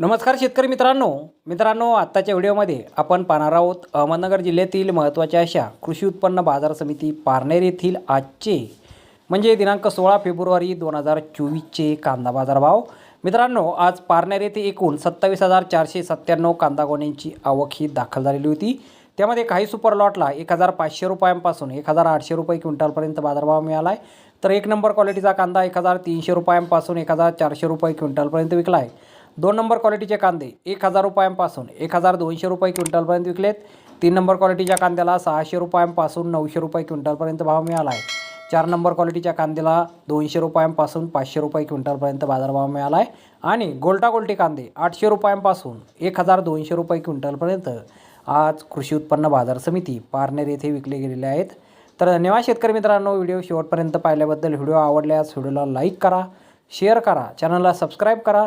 नमस्कार शेतकरी मित्रांनो. मित्रांनो आत्ताच्या व्हिडिओमध्ये आपण पाहणार आहोत अहमदनगर जिल्ह्यातील महत्त्वाच्या अशा कृषी उत्पन्न बाजार समिती पारनेर येथील आजचे म्हणजे दिनांक सोळा फेब्रुवारी दोन हजार चोवीसचे कांदा बाजारभाव. मित्रांनो आज पारनेर येथे एकूण सत्तावीस हजार चारशे सत्त्याण्णव कांदा गोण्यांची आवक ही दाखल झालेली होती. त्यामध्ये काही सुपर लॉटला एक हजार पाचशे रुपयांपासून एक हजार आठशे रुपये क्विंटलपर्यंत बाजारभाव मिळाला आहे तर एक नंबर क्वालिटीचा कांदा एक हजार तीनशे रुपयांपासून एक हजार चारशे रुपये क्विंटलपर्यंत विकला आहे दोन नंबर क्वालिटीचे कांदे एक हजार रुपयांपासून एक हजार दोनशे रुपये क्विंटलपर्यंत विकलेत. तीन नंबर क्वालिटीच्या कांद्याला सहाशे रुपयांपासून नऊशे रुपये क्विंटलपर्यंत भाव मिळाला आहे. चार नंबर क्वालिटीच्या कांद्याला दोनशे रुपयांपासून पाचशे रुपये क्विंटलपर्यंत बाजारभाव मिळाला आहे. आणि गोल्टा गोल्टी कांदे आठशे रुपयांपासून एक हजार दोनशे रुपये क्विंटलपर्यंत आज कृषी उत्पन्न बाजार समिती पारनेर येथे विकले गेलेले आहेत. तर धन्यवाद शेतकरी मित्रांनो व्हिडिओ शेवटपर्यंत पाहिल्याबद्दल. व्हिडिओ आवडल्यास व्हिडिओला लाईक करा शेअर करा चॅनलला सबस्क्राईब करा.